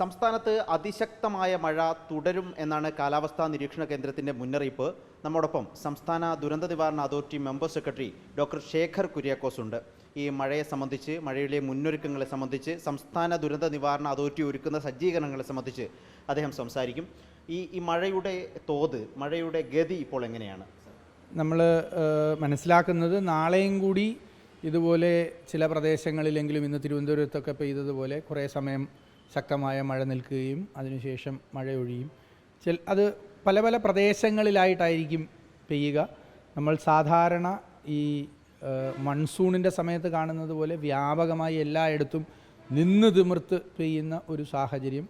സംസ്ഥാനത്ത് അതിശക്തമായ മഴ തുടരും എന്നാണ് കാലാവസ്ഥാ നിരീക്ഷണ കേന്ദ്രത്തിന്റെ മുന്നറിയിപ്പ്. നമ്മോടൊപ്പം സംസ്ഥാന ദുരന്ത നിവാരണ authority member secretary doctor Shekhar Kuriakose ഉണ്ട്. ഈ മഴയെ സംബന്ധിച്ച് മഴയിലെ മുന്നൊരുക്കങ്ങളെ സംബന്ധിച്ച് സംസ്ഥാന ദുരന്ത നിവാരണ അതോറിറ്റി ഒരുക്കുന്ന സജ്ജീകരണങ്ങളെ സംബന്ധിച്ച് അദ്ദേഹം സംസാരിക്കും. ഈ ഈ മഴയുടെ തോത് മഴയുടെ ഗതി ഇപ്പോൾ എങ്ങനെയാണ്? നമ്മൾ മനസ്സിലാക്കുന്നത് നാളെയും കൂടി ഇതുപോലെ ചില പ്രദേശങ്ങളിലെങ്കിലും ഇന്ന് തിരുവനന്തപുരത്തൊക്കെ പെയ്തതുപോലെ കുറേ സമയം ശക്തമായ മഴ നിൽക്കുകയും അതിനുശേഷം മഴയൊഴിയും ചില അത് പല പല പ്രദേശങ്ങളിലായിട്ടായിരിക്കും പെയ്യുക. നമ്മൾ സാധാരണ ഈ മൺസൂണിന്റെ സമയത്ത് കാണുന്നത് പോലെ വ്യാപകമായി എല്ലായിടത്തും നിന്ന് തിമിർത്ത് പെയ്യുന്ന ഒരു സാഹചര്യം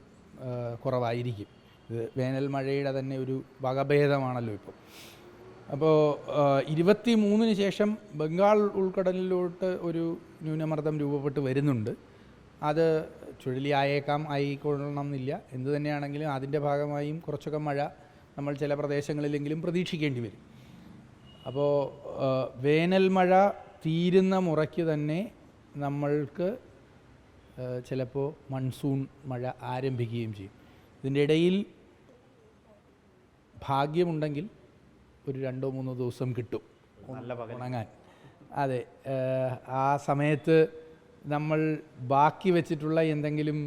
കുറവായിരിക്കും. ഇത് വേനൽ മഴയുടെ തന്നെ ഒരു വകഭേദമാണല്ലോ ഇപ്പോൾ അപ്പോൾ ഇരുപത്തി മൂന്നിന് ശേഷം ബംഗാൾ ഉൾക്കടലിലോട്ട് ഒരു ന്യൂനമർദ്ദം രൂപപ്പെട്ട് വരുന്നുണ്ട്. അത് ചുഴലിയായേക്കാം ആയിക്കൊള്ളണം എന്നില്ല എന്തു തന്നെയാണെങ്കിലും അതിന്റെ ഭാഗമായും കുറച്ചൊക്കെ മഴ നമ്മൾ ചില പ്രദേശങ്ങളിലെങ്കിലും പ്രതീക്ഷിക്കേണ്ടി വരും. അപ്പോൾ വേനൽ മഴ തീരുന്ന മുറയ്ക്ക് തന്നെ നമ്മൾക്ക് ചിലപ്പോൾ മൺസൂൺ മഴ ആരംഭിക്കുകയും ചെയ്യും. ഇതിന്റെ ഇടയിൽ ഭാഗ്യമുണ്ടെങ്കിൽ ഒരു രണ്ടോ മൂന്നോ ദിവസം കിട്ടും. ഉണങ്ങാൻ. അതെ ആ സമയത്ത് നമ്മൾ ബാക്കി വെച്ചിട്ടുള്ള എന്തെങ്കിലും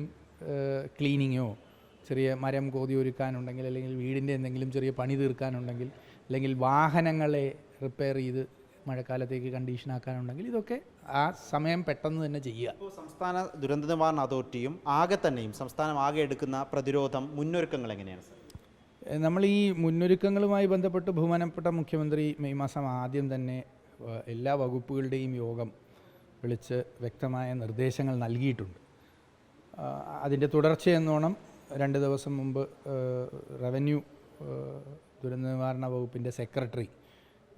ക്ലീനിങ്ങോ ചെറിയ മരം കോതി ഒരുക്കാനുണ്ടെങ്കിൽ അല്ലെങ്കിൽ വീടിന്റെ എന്തെങ്കിലും ചെറിയ പണി തീർക്കാനുണ്ടെങ്കിൽ അല്ലെങ്കിൽ വാഹനങ്ങളെ റിപ്പയർ ചെയ്ത് മഴക്കാലത്തേക്ക് കണ്ടീഷനാക്കാനുണ്ടെങ്കിൽ ഇതൊക്കെ ആ സമയം പെട്ടെന്ന് തന്നെ ചെയ്യുക. സംസ്ഥാന ദുരന്ത നിവാരണ അതോറിറ്റിയും ആകെ തന്നെയും സംസ്ഥാനം ആകെ എടുക്കുന്ന പ്രതിരോധം മുന്നൊരുക്കങ്ങൾ എങ്ങനെയാണ് നമ്മൾ ഈ മുന്നൊരുക്കങ്ങളുമായി ബന്ധപ്പെട്ട് ബഹുമാനപ്പെട്ട മുഖ്യമന്ത്രി മെയ് മാസം ആദ്യം തന്നെ എല്ലാ വകുപ്പുകളുടെയും യോഗം വിളിച്ച് വ്യക്തമായ നിർദ്ദേശങ്ങൾ നൽകിയിട്ടുണ്ട്. അതിന്റെ തുടർച്ചയെന്നോണം രണ്ട് ദിവസം മുമ്പ് റവന്യൂ ദുരന്ത നിവാരണ വകുപ്പിന്റെ സെക്രട്ടറി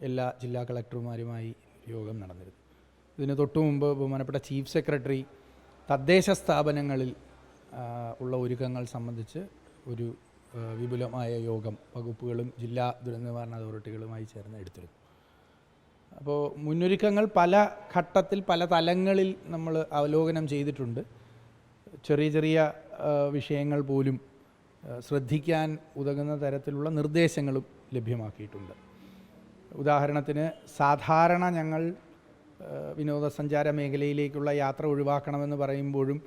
എല്ലാ ജില്ലാ കളക്ടർമാരുമായി യോഗം നടന്നിരുന്നു. ഇതിന് തൊട്ടു മുമ്പ് ബഹുമാനപ്പെട്ട ചീഫ് സെക്രട്ടറി തദ്ദേശ സ്ഥാപനങ്ങളിൽ ഉള്ള ഒരുക്കങ്ങൾ സംബന്ധിച്ച് ഒരു വിപുലമായ യോഗം വകുപ്പുകളും ജില്ലാ ദുരന്ത നിവാരണ അതോറിറ്റികളുമായി ചേർന്ന് എടുത്തിരുന്നു. അപ്പോൾ മുന്നൊരുക്കങ്ങൾ പല ഘട്ടത്തിൽ പല തലങ്ങളിൽ നമ്മൾ അവലോകനം ചെയ്തിട്ടുണ്ട്. ചെറിയ ചെറിയ വിഷയങ്ങൾ പോലും ശ്രദ്ധിക്കാൻ ഉതകുന്ന തരത്തിലുള്ള നിർദ്ദേശങ്ങളും ലഭ്യമാക്കിയിട്ടുണ്ട്. ഉദാഹരണത്തിന് സാധാരണ ഞങ്ങൾ വിനോദസഞ്ചാര മേഖലയിലേക്കുള്ള യാത്ര ഒഴിവാക്കണമെന്ന് പറയുമ്പോഴും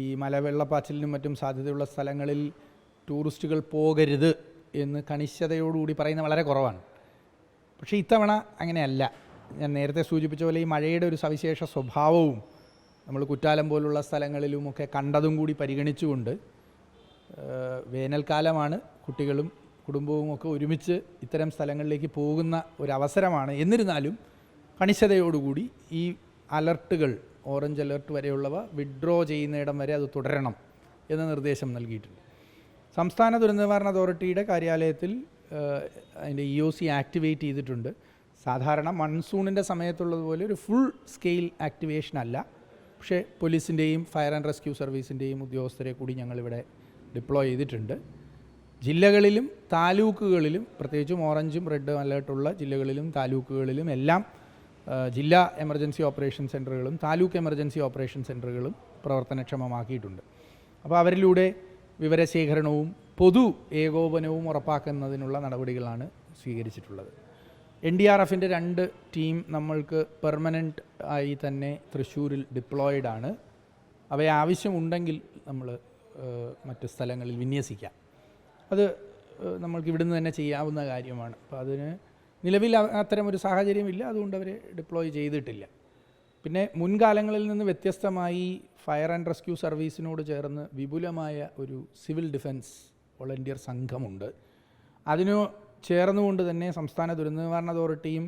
ഈ മലവെള്ളപ്പാച്ചിലിനും മറ്റും സാധ്യതയുള്ള സ്ഥലങ്ങളിൽ ടൂറിസ്റ്റുകൾ പോകരുത് എന്ന് കണിശതയോടുകൂടി പറയുന്ന വളരെ കുറവാണ്. പക്ഷേ ഇത്തവണ അങ്ങനെയല്ല. ഞാൻ നേരത്തെ സൂചിപ്പിച്ച പോലെ ഈ മഴയുടെ ഒരു സവിശേഷ സ്വഭാവവും നമ്മൾ കുറ്റാലം പോലുള്ള സ്ഥലങ്ങളിലുമൊക്കെ കണ്ടതും കൂടി പരിഗണിച്ചുകൊണ്ട് വേനൽക്കാലമാണ് കുട്ടികളും കുടുംബവും ഒക്കെ ഒരുമിച്ച് ഇത്തരം സ്ഥലങ്ങളിലേക്ക് പോകുന്ന ഒരവസരമാണ്. എന്നിരുന്നാലും കണിശതയോടുകൂടി ഈ അലർട്ടുകൾ ഓറഞ്ച് അലർട്ട് വരെയുള്ളവ വിഡ്രോ ചെയ്യുന്നിടം വരെ അത് തുടരണം എന്ന നിർദ്ദേശം നൽകിയിട്ടുണ്ട്. സംസ്ഥാന ദുരന്ത നിവാരണ അതോറിറ്റിയുടെ കാര്യാലയത്തിൽ അതിന്റെ ഇ ഒ സി ആക്ടിവേറ്റ് ചെയ്തിട്ടുണ്ട്. സാധാരണ മൺസൂണിന്റെ സമയത്തുള്ളതുപോലെ ഒരു ഫുൾ സ്കെയിൽ ആക്ടിവേഷൻ അല്ല. പക്ഷേ പോലീസിന്റെയും ഫയർ ആൻഡ് റെസ്ക്യൂ സർവീസിന്റെയും ഉദ്യോഗസ്ഥരെ കൂടി ഞങ്ങളിവിടെ ഡിപ്ലോയ് ചെയ്തിട്ടുണ്ട്. ജില്ലകളിലും താലൂക്കുകളിലും പ്രത്യേകിച്ചും ഓറഞ്ചും റെഡും അലേർട്ടുള്ള ജില്ലകളിലും താലൂക്കുകളിലും എല്ലാം ജില്ലാ എമർജൻസി ഓപ്പറേഷൻ സെന്ററുകളും താലൂക്ക് എമർജൻസി ഓപ്പറേഷൻ സെന്ററുകളും പ്രവർത്തനക്ഷമമാക്കിയിട്ടുണ്ട്. അപ്പോൾ അവരിലൂടെ വിവരശേഖരണവും പൊതു ഏകോപനവും ഉറപ്പാക്കുന്നതിനുള്ള നടപടികളാണ് സ്വീകരിച്ചിട്ടുള്ളത്. എൻ ഡി ആർ എഫിന്റെ രണ്ട് ടീം നമ്മൾക്ക് പെർമനന്റ് ആയി തന്നെ തൃശ്ശൂരിൽ ഡിപ്ലോയിഡ് ആണ്. അവയെ ആവശ്യമുണ്ടെങ്കിൽ നമ്മൾ മറ്റ് സ്ഥലങ്ങളിൽ വിന്യസിക്കാം. അത് നമ്മൾക്ക് ഇവിടുന്ന് തന്നെ ചെയ്യാവുന്ന കാര്യമാണ്. അപ്പോൾ അതിന് നിലവിൽ അത്തരം ഒരു സാഹചര്യമില്ല. അതുകൊണ്ട് അവരെ ഡിപ്ലോയ് ചെയ്തിട്ടില്ല. പിന്നെ മുൻകാലങ്ങളിൽ നിന്ന് വ്യത്യസ്തമായി ഫയർ ആൻഡ് റെസ്ക്യൂ സർവീസിനോട് ചേർന്ന് വിപുലമായ ഒരു സിവിൽ ഡിഫൻസ് വോളണ്ടിയർ സംഘമുണ്ട്. അതിനു ചേർന്നുകൊണ്ട് തന്നെ സംസ്ഥാന ദുരന്ത നിവാരണ അതോറിറ്റിയും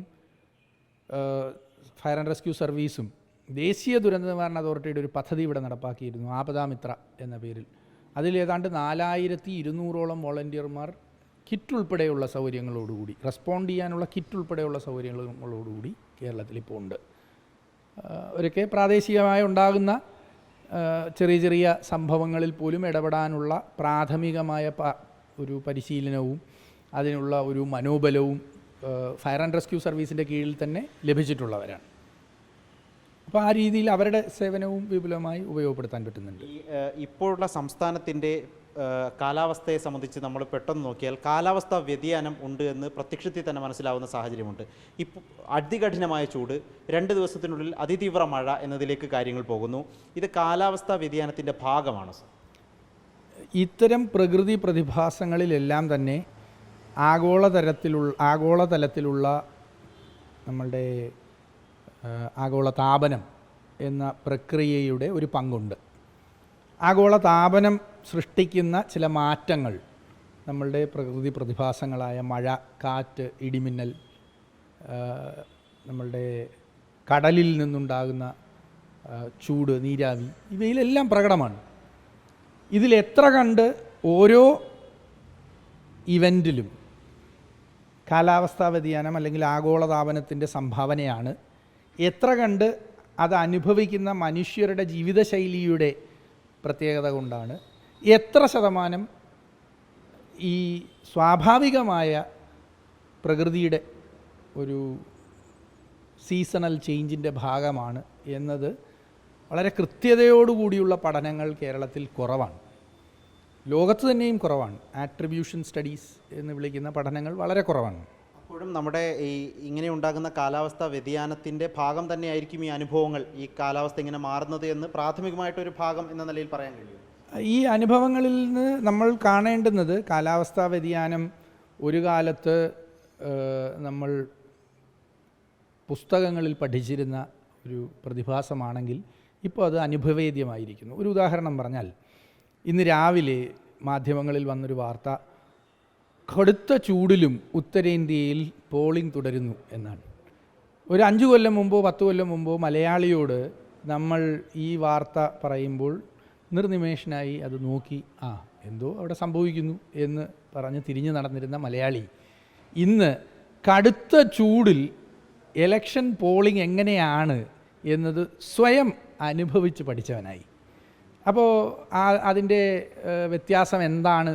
ഫയർ ആൻഡ് റെസ്ക്യൂ സർവീസും ദേശീയ ദുരന്ത നിവാരണ അതോറിറ്റിയുടെ ഒരു പദ്ധതി ഇവിടെ നടപ്പാക്കിയിരുന്നു ആപദാമിത്ര എന്ന പേരിൽ. അതിൽ ഏതാണ്ട് നാലായിരത്തി ഇരുന്നൂറോളം വോളണ്ടിയർമാർ കിറ്റ് ഉൾപ്പെടെയുള്ള സൗകര്യങ്ങളോടുകൂടി റെസ്പോണ്ട് ചെയ്യാനുള്ള കിറ്റ് ഉൾപ്പെടെയുള്ള സൗകര്യങ്ങളോടുകൂടി കേരളത്തിൽ ഇപ്പോൾ ഉണ്ട്. ഒരൊക്കെ പ്രാദേശികമായി ഉണ്ടാകുന്ന ചെറിയ ചെറിയ സംഭവങ്ങളിൽ പോലും ഇടപെടാനുള്ള പ്രാഥമികമായ ഒരു പരിശീലനവും അതിനുള്ള ഒരു മനോബലവും ഫയർ ആൻഡ് റെസ്ക്യൂ സർവീസിന്റെ കീഴിൽ തന്നെ ലഭിച്ചിട്ടുള്ളവരാണ്. അപ്പോൾ ആ രീതിയിൽ അവരുടെ സേവനവും വിപുലമായി ഉപയോഗപ്പെടുത്താൻ പറ്റുന്നുണ്ട്. ഇപ്പോഴുള്ള സംസ്ഥാനത്തിന്റെ കാലാവസ്ഥയെ സംബന്ധിച്ച് നമ്മൾ പെട്ടെന്ന് നോക്കിയാൽ കാലാവസ്ഥ വ്യതിയാനം ഉണ്ട് എന്ന് പ്രത്യക്ഷത്തിൽ തന്നെ മനസ്സിലാവുന്ന സാഹചര്യമുണ്ട്. ഇപ്പോൾ അതികഠിനമായ ചൂട് രണ്ട് ദിവസത്തിനുള്ളിൽ അതിതീവ്ര മഴ എന്നതിലേക്ക് കാര്യങ്ങൾ പോകുന്നു. ഇത് കാലാവസ്ഥാ വ്യതിയാനത്തിന്റെ ഭാഗമാണ് ഇത്തരം പ്രകൃതി പ്രതിഭാസങ്ങളിലെല്ലാം തന്നെ ആഗോളതരത്തിലുള്ള ആഗോളതലത്തിലുള്ള നമ്മളുടെ ആഗോള താപനം എന്ന പ്രക്രിയയുടെ ഒരു പങ്കുണ്ട്. ആഗോള താപനം സൃഷ്ടിക്കുന്ന ചില മാറ്റങ്ങൾ. നമ്മളുടെ പ്രകൃതി പ്രതിഭാസങ്ങളായ മഴ കാറ്റ് ഇടിമിന്നൽ നമ്മളുടെ കടലിൽ നിന്നുണ്ടാകുന്ന ചൂട് നീരാവി ഇവയിലെല്ലാം പ്രകടമാണ്. ഇതിലെത്ര കണ്ട് ഓരോ ഇവന്റിലും കാലാവസ്ഥാ വ്യതിയാനം അല്ലെങ്കിൽ ആഗോളതാപനത്തിന്റെ സംഭാവനയാണ്. എത്ര കണ്ട് അത് അനുഭവിക്കുന്ന മനുഷ്യരുടെ ജീവിതശൈലിയുടെ പ്രത്യേകത കൊണ്ടാണ്. എത്ര ശതമാനം ഈ സ്വാഭാവികമായ പ്രകൃതിയുടെ ഒരു സീസണൽ ചേഞ്ചിന്റെ ഭാഗമാണ് എന്നത് വളരെ കൃത്യതയോടുകൂടിയുള്ള പഠനങ്ങൾ കേരളത്തിൽ കുറവാണ്. ലോകത്ത് തന്നെയും കുറവാണ്. ആട്രിബ്യൂഷൻ സ്റ്റഡീസ് എന്ന് വിളിക്കുന്ന പഠനങ്ങൾ വളരെ കുറവാണ്. അപ്പോഴും നമ്മുടെ ഈ ഇങ്ങനെ ഉണ്ടാകുന്ന കാലാവസ്ഥാ വ്യതിയാനത്തിന്റെ ഭാഗം തന്നെയായിരിക്കും ഈ അനുഭവങ്ങൾ ഈ കാലാവസ്ഥ ഇങ്ങനെ മാറുന്നത് എന്ന് പ്രാഥമികമായിട്ടൊരു ഭാഗം എന്ന നിലയിൽ പറയാൻ കഴിയും. ഈ അനുഭവങ്ങളിൽ നിന്ന് നമ്മൾ കാണേണ്ടുന്നത് കാലാവസ്ഥാ വ്യതിയാനം ഒരു കാലത്ത് നമ്മൾ പുസ്തകങ്ങളിൽ പഠിച്ചിരുന്ന ഒരു പ്രതിഭാസമാണെങ്കിൽ ഇപ്പോൾ അത് അനുഭവേദ്യമായിരിക്കുന്നു. ഒരു ഉദാഹരണം പറഞ്ഞാൽ ഇന്ന് രാവിലെ മാധ്യമങ്ങളിൽ വന്നൊരു വാർത്ത കടുത്ത ചൂടിലും ഉത്തരേന്ത്യയിൽ പോളിംഗ് തുടരുന്നു എന്നാണ്. ഒരു അഞ്ച് കൊല്ലം മുമ്പോ പത്ത് കൊല്ലം മുമ്പോ മലയാളിയോട് നമ്മൾ ഈ വാർത്ത പറയുമ്പോൾ നിർനിമേഷനായി അത് നോക്കി ആ എന്തോ അവിടെ സംഭവിക്കുന്നു എന്ന് പറഞ്ഞ് തിരിഞ്ഞു നടന്നിരുന്ന മലയാളി ഇന്ന് കടുത്ത ചൂടിൽ എലക്ഷൻ പോളിംഗ് എങ്ങനെയാണ് എന്നത് സ്വയം അനുഭവിച്ച് പഠിച്ചവനായി. അപ്പോൾ ആ അതിന്റെ വ്യത്യാസം എന്താണ്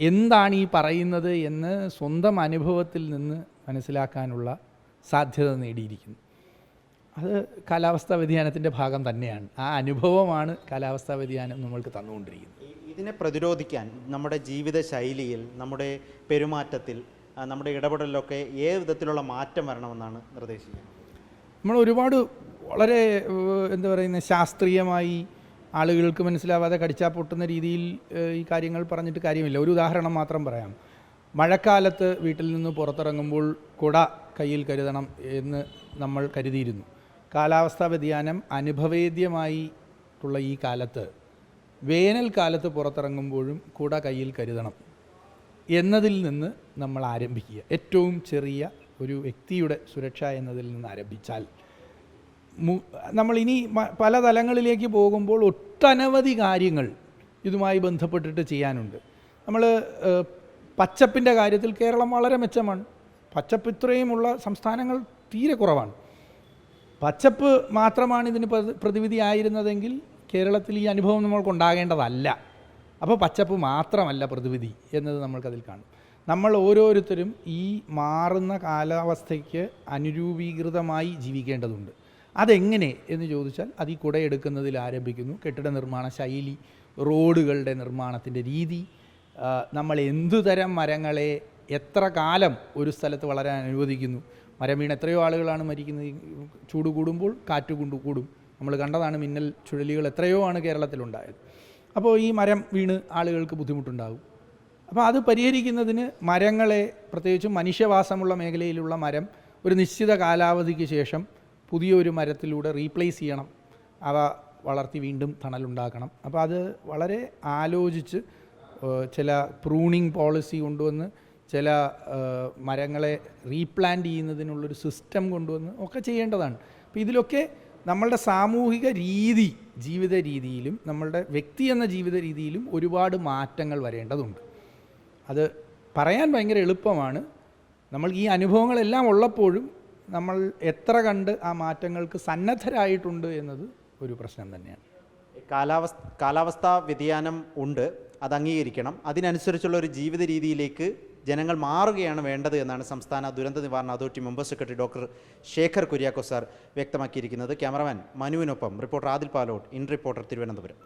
എന്താണ് ഈ പറയുന്നത് എന്ന് സ്വന്തം അനുഭവത്തിൽ നിന്ന് മനസ്സിലാക്കാനുള്ള സാധ്യത നേടിയിരിക്കുന്നു. അത് കാലാവസ്ഥാ വ്യതിയാനത്തിന്റെ ഭാഗം തന്നെയാണ്. ആ അനുഭവമാണ് കാലാവസ്ഥാ വ്യതിയാനം നമ്മൾക്ക് തന്നുകൊണ്ടിരിക്കുന്നത്. ഇതിനെ പ്രതിരോധിക്കാൻ നമ്മുടെ ജീവിത ശൈലിയിൽ നമ്മുടെ പെരുമാറ്റത്തിൽ നമ്മുടെ ഇടപെടലിലൊക്കെ ഏത് വിധത്തിലുള്ള മാറ്റം വരണമെന്നാണ് നിർദ്ദേശിക്കുന്നത്? നമ്മൾ ഒരുപാട് വളരെ എന്താ പറയുന്നത് ശാസ്ത്രീയമായി ആളുകൾക്ക് മനസ്സിലാവാതെ കടിച്ചാൽ പൊട്ടുന്ന രീതിയിൽ ഈ കാര്യങ്ങൾ പറഞ്ഞിട്ട് കാര്യമില്ല. ഒരു ഉദാഹരണം മാത്രം പറയാം. മഴക്കാലത്ത് വീട്ടിൽ നിന്ന് പുറത്തിറങ്ങുമ്പോൾ കുട കയ്യിൽ കരുതണം എന്ന് നമ്മൾ കരുതിയിരുന്നു. കാലാവസ്ഥാ വ്യതിയാനം അനുഭവേദ്യമായി ഉള്ള ഈ കാലത്ത് വേനൽക്കാലത്ത് പുറത്തിറങ്ങുമ്പോഴും കുട കയ്യിൽ കരുതണം എന്നതിൽ നിന്ന് നമ്മൾ ആരംഭിക്കുക. ഏറ്റവും ചെറിയ ഒരു വ്യക്തിയുടെ സുരക്ഷ എന്നതിൽ നിന്ന് ആരംഭിച്ചാൽ നമ്മൾ ഇനി പല തലങ്ങളിലേക്ക് പോകുമ്പോൾ ഒട്ടനവധി കാര്യങ്ങൾ ഇതുമായി ബന്ധപ്പെട്ടിട്ട് ചെയ്യാനുണ്ട്. നമ്മൾ പച്ചപ്പിന്റെ കാര്യത്തിൽ കേരളം വളരെ മെച്ചമാണ്. പച്ചപ്പ് ഇത്രയുമുള്ള സംസ്ഥാനങ്ങൾ തീരെ കുറവാണ്. പച്ചപ്പ് മാത്രമാണ് ഇതിന് പ്രതിവിധി ആയിരുന്നതെങ്കിൽ കേരളത്തിൽ ഈ അനുഭവം നമ്മൾക്കുണ്ടാകേണ്ടതല്ല. അപ്പോൾ പച്ചപ്പ് മാത്രമല്ല പ്രതിവിധി എന്നത് നമ്മൾക്കതിൽ കാണും. നമ്മൾ ഓരോരുത്തരും ഈ മാറുന്ന കാലാവസ്ഥയ്ക്ക് അനുരൂപീകൃതമായി ജീവിക്കേണ്ടതുണ്ട്. അതെങ്ങനെ എന്ന് ചോദിച്ചാൽ അത് ഈ കുടയെടുക്കുന്നതിൽ ആരംഭിക്കുന്നു. കെട്ടിട നിർമ്മാണ ശൈലി റോഡുകളുടെ നിർമ്മാണത്തിന്റെ രീതി നമ്മൾ എന്തുതരം മരങ്ങളെ എത്ര കാലം ഒരു സ്ഥലത്ത് വളരാൻ അനുവദിക്കുന്നു മരം വീണ് എത്രയോ ആളുകളാണ് മരിക്കുന്നത്. ചൂട് കൂടുമ്പോൾ കാറ്റ് കൊണ്ട് കൂടും. നമ്മൾ കണ്ടതാണ് മിന്നൽ ചുഴലികൾ എത്രയോ ആണ് കേരളത്തിലുണ്ടായത്. അപ്പോൾ ഈ മരം വീണ് ആളുകൾക്ക് ബുദ്ധിമുട്ടുണ്ടാകും. അപ്പോൾ അത് പരിഹരിക്കുന്നതിന് മരങ്ങളെ പ്രത്യേകിച്ചും മനുഷ്യവാസമുള്ള മേഖലയിലുള്ള മരം ഒരു നിശ്ചിത കാലാവധിക്ക് ശേഷം പുതിയൊരു മരത്തിലൂടെ റീപ്ലേസ് ചെയ്യണം. അവ വളർത്തി വീണ്ടും തണലുണ്ടാക്കണം. അപ്പോൾ അത് വളരെ ആലോചിച്ച് ചില പ്രൂണിങ് പോളിസി കൊണ്ടുവന്ന് ചില മരങ്ങളെ റീപ്ലാന്റ് ചെയ്യുന്നതിനുള്ളൊരു സിസ്റ്റം കൊണ്ടുവന്ന് ഒക്കെ ചെയ്യേണ്ടതാണ്. അപ്പോൾ ഇതിലൊക്കെ നമ്മളുടെ സാമൂഹിക രീതി ജീവിത രീതിയിലും നമ്മളുടെ വ്യക്തി എന്ന ജീവിത രീതിയിലും ഒരുപാട് മാറ്റങ്ങൾ വരേണ്ടതുണ്ട്. അത് പറയാൻ ഭയങ്കര എളുപ്പമാണ്. നമ്മൾ ഈ അനുഭവങ്ങളെല്ലാം ഉള്ളപ്പോഴും നമ്മൾ എത്ര കണ്ട് ആ മാറ്റങ്ങൾക്ക് സന്നദ്ധരായിട്ടുണ്ട് എന്നത് ഒരു പ്രശ്നം തന്നെയാണ്. കാലാവസ്ഥ കാലാവസ്ഥാ വ്യതിയാനം ഉണ്ട്. അത് അംഗീകരിക്കണം. അതിനനുസരിച്ചുള്ള ഒരു ജീവിത രീതിയിലേക്ക് ജനങ്ങൾ മാറുകയാണ് വേണ്ടത് എന്നാണ് സംസ്ഥാന ദുരന്ത നിവാരണ authority member secretary doctor Shekhar Kuriako sir വ്യക്തമാക്കിയിരിക്കുന്നത്. Cameraman മനുവിനൊപ്പം reporter Adil Palott in reporter Thiruvananthapuram.